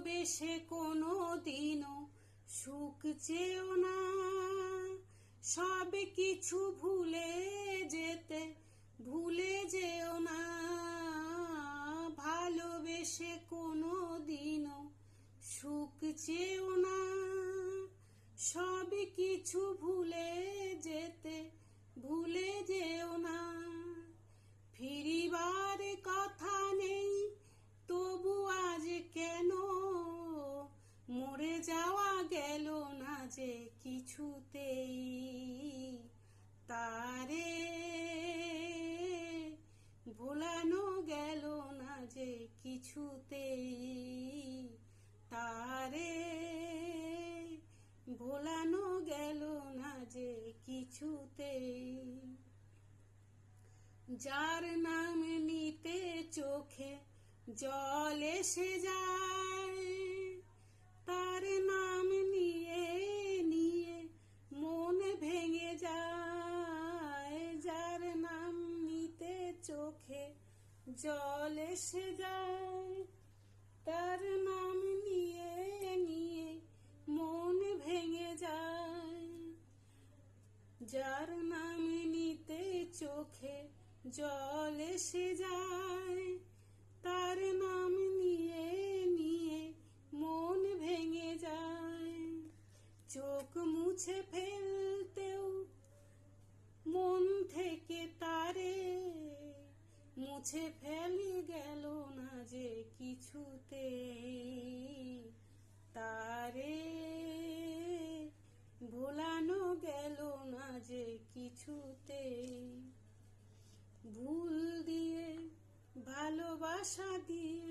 ভালোবেসে কোনো দিনও সুখ চেয়েও না, সব কিছু ভুলে যেতে, ভুলে যেও না। ভালোবেসে কোনো দিনও সুখ চেয়েও না, সব কিছু ভুলে যেতে, ভুলে যে কিছুতেই তারে ভোলানো গেল না যে কিছুতেই তারে ভোলানো গেল না যে কিছুতেই। যার নাম নিতে চোখে জল এসে যায় জল এসে যায়, তার নাম নিয়ে নিয়ে মন ভেঙে যায়। যার নাম নিতে চোখে জল এসে যায়, তার নাম নিয়ে নিয়ে মন ভেঙে যায়। চোখ মুছে ফেলতেও মন থেকে তারে মুছে ফেলি গেল না যে কিছুতে। তারে ভোলানো গেল না যে কিছুতে। ভুল দিয়ে, ভালোবাসা দিয়ে